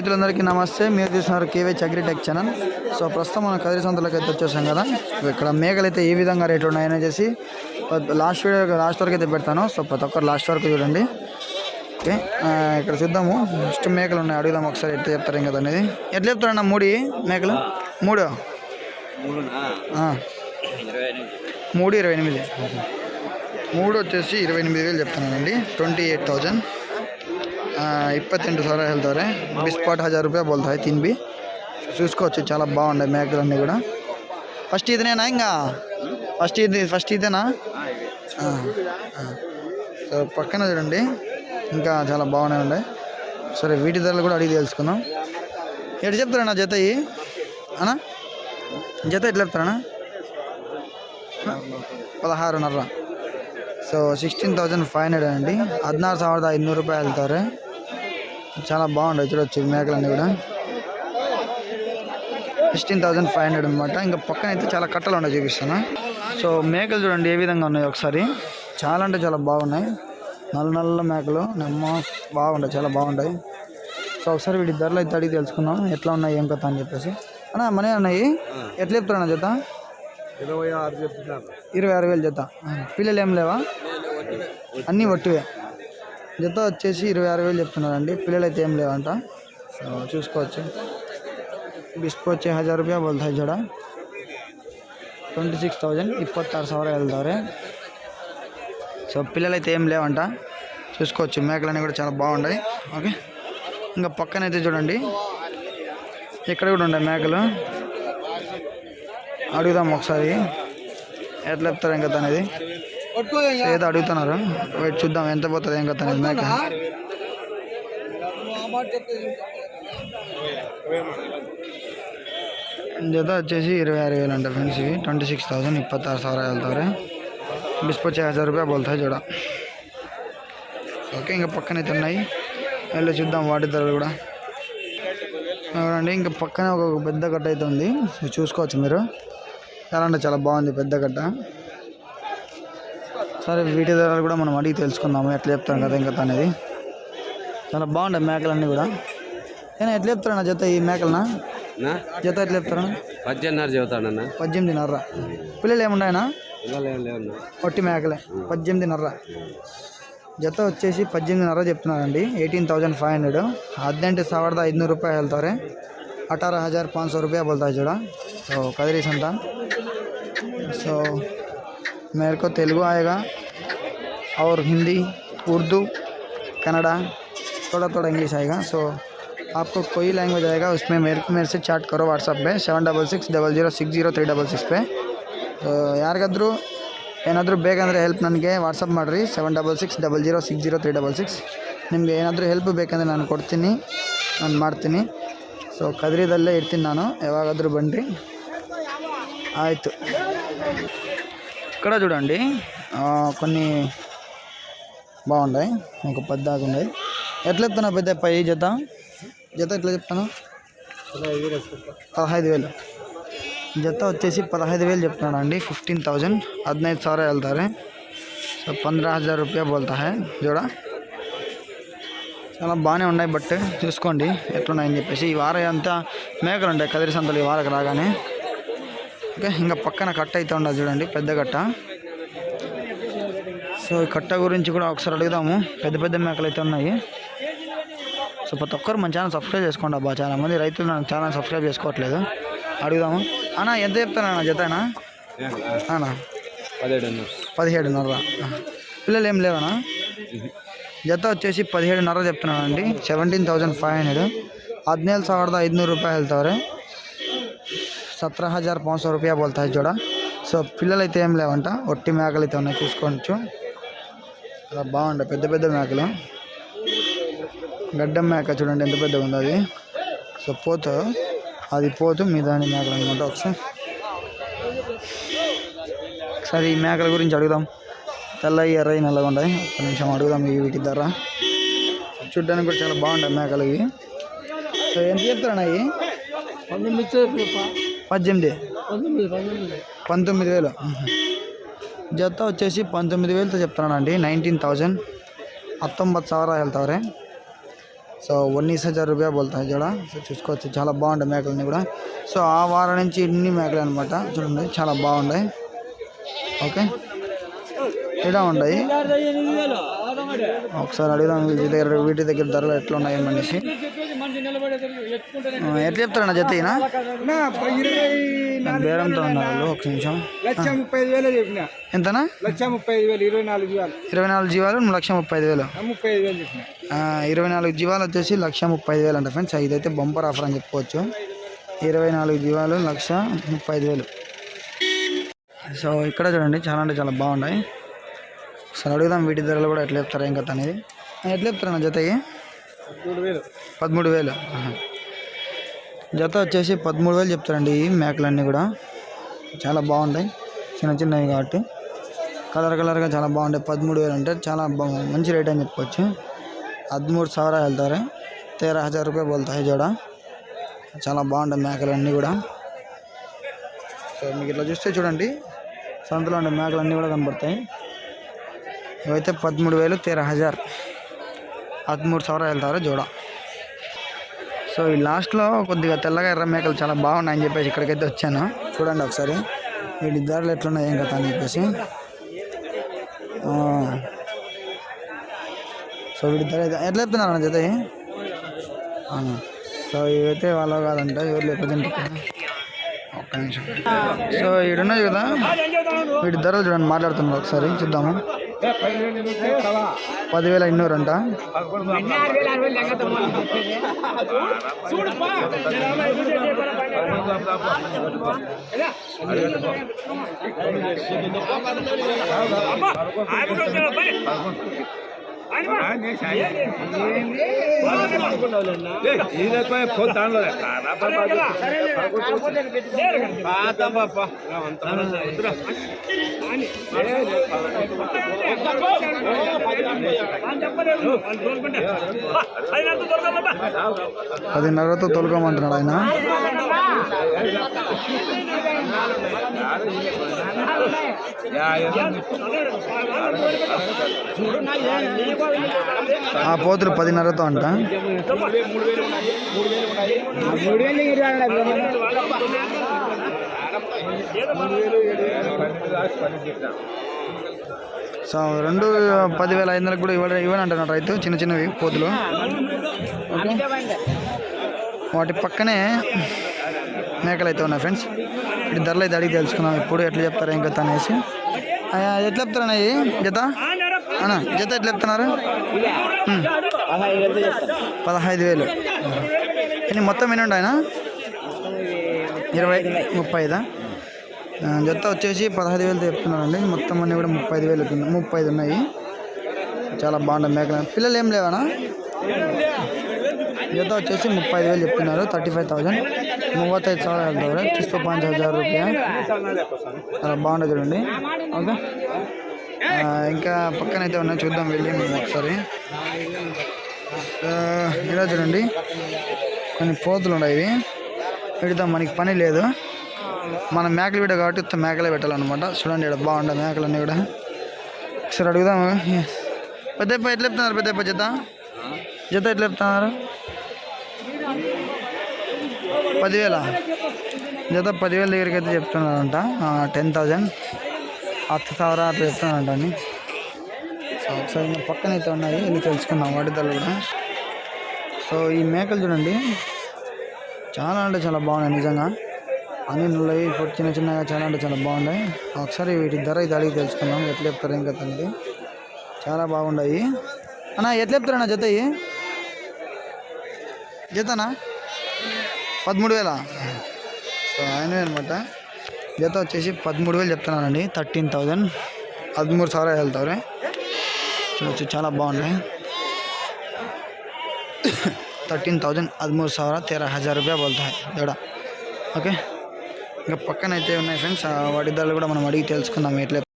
రైతులందరికీ నమస్తే. మీరు తీసుకున్నారు కేవే అగ్రిటెక్ ఛానల్. సో ప్రస్తుతం మనం కదిరి సంతలోకి అయితే వచ్చేసాం కదా. ఇక్కడ మేకలు అయితే ఏ విధంగా రేట్లు ఉన్నాయని చేసి లాస్ట్ వీడియో లాస్ట్ వరకు అయితే పెడతాను. సో ప్రతి ఒక్కరు లాస్ట్ వరకు చూడండి. ఓకే ఇక్కడ చూద్దాము. ఫస్ట్ మేకలు ఉన్నాయి. అడుగుదాం ఒకసారి ఎట్లా చెప్తారు కదా అనేది. ఎట్లా చెప్తారన్న మూడి మేకలు మూడు? మూడు ఇరవై ఎనిమిది. మూడు వచ్చేసి ఇరవై ఎనిమిది వేలు చెప్తానండి ట్వంటీ ఎయిట్ థౌజండ్. ఇప్పత్తెంటు ಸಾವಿರ ಹೇಳ್ತಾರೆ బిస్పాట్ హజార్ రూపాయ బోల్తాయి తిన్బి చూసుకోవచ్చు చాలా బాగున్నాయి మేకలన్నీ కూడా ఫస్ట్ ఇదినేనా ఇంకా ఫస్ట్ ఇది ఫస్ట్ ఇదేనా ఆ, ఆ. సో పక్కన చూడండి ఇంకా చాలా బాగున్నాయి ఉన్నాయి సరే వీటి ధరలు కూడా అడిగి తెలుసుకుందాం ఎటు చెప్తారన్నా జత ఇవి అన్నా జత ఎట్లా చెప్తారన్నా పదహారున్నర so sixteen thousand five hundred అండి ಹದಿನಾರು ಸಾವಿರದ ಐದುನೂರು రూపాయలు వెళ్తారు చాలా బాగుంటాయి చూడొచ్చు మేకలన్నీ కూడా. సిక్స్టీన్ థౌజండ్ ఫైవ్ హండ్రెడ్ అనమాట ఇంకా పక్కన అయితే చాలా కట్టలు ఉన్నాయి చూపిస్తాను సో మేకలు చూడండి ఏ విధంగా ఉన్నాయి ఒకసారి. చాలా అంటే చాలా బాగున్నాయి. నల్ల నల్ల మేకలు నెమ్మ బాగుంటాయి చాలా బాగుంటాయి. సో ఒకసారి వీటి ధరలు అయితే అడిగి తెలుసుకుందాం. ఎట్లా ఉన్నాయి ఏం కథ అని చెప్పేసి. అన్న మనీ అన్నాయి ఎట్లా చెప్తారన్న జత? ఇరవై ఆరు ఇరవై ఆరు వేలు జత. పిల్లలు ఏం లేవా? అన్నీ ఒట్టివే. జత వచ్చేసి ఇరవై ఆరు వేలు చెప్తున్నారండి. పిల్లలు అయితే ఏం లేవంట. చూసుకోవచ్చు. బిస్కు వచ్చి హజార్ రూపాయ బోల్తాయి జడ. ట్వంటీ సిక్స్ థౌజండ్ ಇಪ್ಪತ್ತಾರು ಸಾವಿರ ಹೇಳ್ದವ್ರೆ సో పిల్లలైతే ఏం లేవంట. చూసుకోవచ్చు. మేకలన్నీ కూడా చాలా బాగున్నాయి. ఓకే. ఇంకా పక్కనైతే చూడండి. ఇక్కడ కూడా ఉన్నాయి మేకలు? అడుగుదాం ఒకసారి. ఎట్లా చెప్తారు ఇంకా తనేది? ఏదో అడుగుతున్నారు. వెయిట్ చూద్దాం ఎంత పోతుంది ఏం కదా నిజమే జత వచ్చేసి ఇరవై ఆరు వేలు అంట ఫ్రెండ్స్ ఇవి. ట్వంటీ సిక్స్ థౌసండ్ ఇప్పత్తారు సార్ వెళ్తారు బిస్పచ్చి హజార్ రూపాయలు బోల్తాయి చూడ ఓకే ఇంకా పక్కనైతే ఉన్నాయి. వెళ్ళి చూద్దాం వాటి ధరలు కూడా. అండి ఇంకా పక్కనే ఒక పెద్ద గట్ట అయితే ఉంది. చూసుకోవచ్చు మీరు. ఎలా అంటే చాలా బాగుంది పెద్ద గట్ట. సరే వీటి ధరలు కూడా మనం అడిగి తెలుసుకుందాము. ఎట్లా చెప్తాం కదా ఇంకా అనేది. చాలా బాగుంటాయి మేకలన్నీ కూడా. నేను ఎట్లా చెప్తారన్న జత ఈ మేకలనా? జత ఎట్లా చెప్తారా పద్దెనిమిదిన్నర పద్దెనిమిది పద్దెనిమిదిన్నర పిల్లలు ఏమున్నాయనా పొట్టి మేకలే. పద్దెనిమిదిన్నర జత వచ్చేసి పద్దెనిమిది పద్దెనిమిదిన్నర చెప్తున్నారండి. Eighteen thousand five hundred. హద్నెంటి సవర్ద ఐదు నూరు రూపాయలు ಅಠಾರ ಹಜಾರ್ హజార్ ಸೌ ರೂಪಾಯಿ ಬೋಲ್ತಾ చూడ. ಸೊ ಕದರಿಸ್ ಅಂತ मेरे को तेलुगु आएगा और हिंदी, उर्दू, कन्नड़ा थोड़ा थोड़ा इंग्लिश आएगा। सो आपको कोई लैंग्वेज आएगा, उसमें मेरे मेरे से चैट करो वाट्सअप में seven double six double zero six zero three double six pay ಯಾರಿಗಾದ್ರೂ ಏನಾದರೂ ಬೇಕಂದರೆ ಹೆಲ್ಪ್ ನನಗೆ ವಾಟ್ಸಪ್ ಮಾಡಿರಿ seven double six double zero six zero three double six ನಿಮಗೆ ಏನಾದರೂ ಹೆಲ್ಪ್ ಬೇಕಂದರೆ ನಾನು ಕೊಡ್ತೀನಿ, ನಾನು ಮಾಡ್ತೀನಿ. ಸೊ ಕದ್ರಿದಲ್ಲೇ ಇರ್ತೀನಿ ನಾನು, ಯಾವಾಗಾದರೂ ಬನ್ನಿರಿ ಆಯಿತು. ఇక్కడ చూడండి. కొన్ని బాగున్నాయి. ఒక పెద్ద ఉన్నాయి. ఎట్లా చెప్తున్నావు పెద్ద పై జత? జత ఎట్లా చెప్తాను పదహైదు వేలు. జత వచ్చేసి పదహైదు వేలు చెప్తున్నాడు అండి ఫిఫ్టీన్ థౌజండ్. హద్నైదు సార్ వెళ్తారు. సో పంద్రహ హజార్ రూపాయ బోల్తా చూడ చాలా బాగానే ఉన్నాయి బట్ చూసుకోండి ఎట్లున్నాయని చెప్పేసి. ఈ వారం అంతా మేకలు ఉంటాయి. కదిరి సంతలు ఈ వారకు రాగానే. ఓకే ఇంకా పక్కన కట్ట అయితే ఉండదు చూడండి పెద్ద కట్ట. సో ఈ కట్ట గురించి కూడా ఒకసారి అడుగుదాము. పెద్ద పెద్ద మేకలు అయితే ఉన్నాయి. సో ప్రతి ఒక్కరు మన ఛానల్ సబ్స్క్రైబ్ చేసుకోండి అబ్బా. చాలామంది రైతులు నా ఛానల్ సబ్స్క్రైబ్ చేసుకోవట్లేదు. అడుగుదాము. అన్న ఎంత చెప్తానన్నా జతనా? అన్నా? పదిహేడున్నర. పిల్లలు ఏం లేవనా? జత వచ్చేసి పదిహేడున్నర చెప్తున్నానండి. Seventeen thousand five hundred. పద్నాలుగు సవర్ద ఐదు నూరు రూపాయలు వెళ్తారు సత్ర హజార్ పాంచ రూపాయ బోల్తాయి చూడ సో పిల్లలు అయితే ఏం లేవంట ఒట్టి మేకలు అయితే ఉన్నాయి చూసుకోవచ్చు. చాలా బాగుంటాయి పెద్ద పెద్ద మేకలు. గడ్డం మేక చూడండి ఎంత పెద్దగా ఉంది అది. సో పోతు అది పోతు మీ దాని మేకలు అనమాట ఒకసారి. ఒకసారి ఈ మేకల గురించి అడుగుదాం. తెల్లవి ఎర్రవి నల్లగా ఉన్నాయి. ఒక నిమిషం అడుగుదాం ఈ వీటి ధర. చూడ్డానికి కూడా చాలా బాగుంటాయి మేకలు ఇవి. సో ఎంత చెప్తారన్నా ఇవి? పద్దెనిమిది పంతొమ్మిది వేలు ಜೊತೆ వచ్చేసి పంతొమ్మిది వేలతో చెప్తున్నానండి నైన్టీన్ థౌజండ్ ಹತ್ತೊಂಬತ್ತು ಸಾವಿರ ಹೇಳ್ತಾವ್ರೆ సో ఉన్నీస్ హజార్ రూపాయ బోల్తాయి జోడ సో చూసుకోవచ్చు చాలా బాగుంటాయి మేకలన్నీ కూడా సో ఆ వారం నుంచి ఇన్ని మేకలు అనమాట చూడండి చాలా బాగున్నాయి ఓకే ఇలా ఉన్నాయి ఒకసారి అడుగుదాం వీటి దగ్గర వీటి దగ్గర ధరలు ఎట్లా ఉన్నాయి మనిషి ఎట్లా చెప్తారన్న జత ఈయన బేరంతో ఉన్నారు ఒక నిమిషం. లక్ష ముప్పై ఐదు వేలు చెప్పిన. ఎంతనా? లక్ష ముప్పై ఐదు వేలు ఇరవై నాలుగు వేలు ఇరవై నాలుగు జీవాలు లక్ష ముప్పై ఐదు వేలు. ముప్పై ఐదు వేలు చెప్పిన. ఇరవై నాలుగు జీవాలు వచ్చేసి లక్ష ముప్పై ఐదు వేలు అంట ఫ్రెండ్స్ ఇదైతే బంపర్ ఆఫర్ అని చెప్పుకోవచ్చు. ఇరవై నాలుగు జీవాలు లక్ష ముప్పై ఐదు వేలు. సో ఇక్కడ చూడండి చాలా అంటే చాలా బాగున్నాయి. సరే అడుగుదాం వీటి ధరలు కూడా ఎట్లా చెప్తారా ఏం కథ అనేది? ఎట్లా చెప్తారా జతకి? పదమూడు వేలు. జత వచ్చేసి పదమూడు వేలు చెప్తారండి ఈ మేకలన్నీ కూడా. చాలా బాగుంటాయి. చిన్న చిన్నవి కాబట్టి. కలర్ కలర్గా చాలా బాగుంటాయి. పదమూడు వేలు అంటే చాలా మంచి రేట్ అని చెప్పుకోవచ్చు. పదమూడు సవర వెళ్తారు. తేర హజార్ రూపాయలు పోతాయి జోడ. చాలా బాగుంటాయి మేకలన్నీ కూడా. సో మీకు ఇట్లా చూస్తే చూడండి. సంతలో ఉండే మేకలన్నీ కూడా కనబడతాయి ఇవైతే పదమూడు వేలు తేరా హజార్ హద్మూడు ಸಾವಿರ వెళ్తారు జోడ సో ఈ లాస్ట్లో కొద్దిగా తెల్లగా ఎర్ర మేకలు చాలా బాగున్నాయని చెప్పేసి ఇక్కడికైతే వచ్చాను చూడండి ఒకసారి వీటి ధరలు ఎట్లున్నాయి ఏం కదా అని చెప్పేసి ఆ. సో వీటి ధర అయితే- ఎట్లా చెప్తున్నారు అన్న జత ఇవి? అవునా సో ఇవైతే వాళ్ళ కాదంట ఎవరు లేకపోతే ఒక్క నిమిషం. సో ఈడున్నాయి కదా? వీటి ధరలు చూడండి మాట్లాడుతున్నారు ఒకసారి చూద్దాము? పదివేల ఇన్నూరు అంట. ఫోన్ పదిన్నరతో తొలగమంటున్నాడు ఆయన. చూడు ఆ పోతులు పదిన్నరతో అంట. సో రెండు పదివేల ఐదు వందలకు కూడా ఇవ్వ ఇవ్వని రైతు చిన్న చిన్నవి పోతులు. వాటి పక్కనే మేకలు అయితే ఉన్నాయి ఫ్రెండ్స్. ఇటు ధరలు అయితే అడిగి తెలుసుకున్నాం ఇప్పుడు ఎట్లా చెప్తారు ఇంకా అనేసి. ఎట్లా చెప్తారన్న అన్నయ్య? జత అన్న జత ఎట్లా చెప్తున్నారు ఉమ్. పదహైదు వేలు ఎన్ని మొత్తం ఎన్ని ఉన్నాయి ఆయన ఇరవై ముప్పై ఐదా ఆ, జత వచ్చేసి పదహైదు వేలు చెప్తున్నానండి మొత్తం అన్నీ కూడా ముప్పై ఐదు వేలు ఉన్నాయి. ముప్పై ఐదు ఉన్నాయి చాలా బాగుంటుంది మేకలు పిల్లలు ఏం లేవనా జత వచ్చేసి ముప్పై ఐదు వేలు చెప్తున్నారు థర్టీ ఫైవ్ థౌజండ్ మూవత్తైదు ಸಾವಿರ ಹೇಳ್ತವ್ರೆ ಕಿಸ್ತು ಪಾಂಚ್ ಹಜಾರ್ రూపాయ చాలా బాగుంటుంది చూడండి ఓకే ఆ, ఇంకా పక్కన అయితే ఉన్నాయి చూద్దాం వెళ్ళి మేము ఒకసారి. ఇలా చూడండి. కొన్ని పోతులు ఉన్నాయి ఇవి. వీటితో మనకి పని లేదు. మన మేకలు వీడ కాబట్టి మేకలే పెట్టాలన్నమాట. చూడండి ఇక్కడ బాగుంటాయి మేకలన్నీ కూడా. ఒకసారి అడుగుదాము పెద్దప్ప ఎట్లా చెప్తున్నారు పెద్దప్ప జత? జత ఎట్లా చెప్తున్నారు? పదివేల? జత పదివేల దగ్గరికి అయితే చెప్తున్నారంట టెన్ థౌజండ్ హత్తు ಸಾವಿರ అట్లా చెప్తున్నారంట అని సో ఒకసారి ఇంకా పక్కన అయితే ఉన్నాయి వెళ్ళి తెలుసుకుందాం వాటి ధరలు కూడా సో ఈ మేకలు చూడండి చాలా అంటే చాలా బాగున్నాయి నిజంగా అన్ని నుల్లవి ఇప్పుడు చిన్న చిన్నగా చాలా అంటే చాలా బాగున్నాయి ఒకసారి వీటి ధర ఇది అడిగి తెలుసుకుందాం ఎట్లా చెప్తారు ఇంకా అనేది చాలా బాగున్నాయి అన్న ఎట్లా చెప్తారన్న జత ఇవి? జతనా పదమూడు వేల సో ఆయనవే అనమాట జత వచ్చేసి పదమూడు వేలు చెప్తున్నానండి. Thirteen thousand. పదమూడు సార్ వెళ్తారు చూడొచ్చు చాలా బాగున్నాయి. థర్టీన్ థౌజండ్ పదమూడు సార్ తేరా హజార్ రూపాయ పోతాయి జడ ఓకే? ఇంకా పక్కన అయితే ఉన్నాయి ఫ్రెండ్స్. వాటి ధరలు కూడా మనం అడిగి తెలుసుకుందాం ఎట్లయితే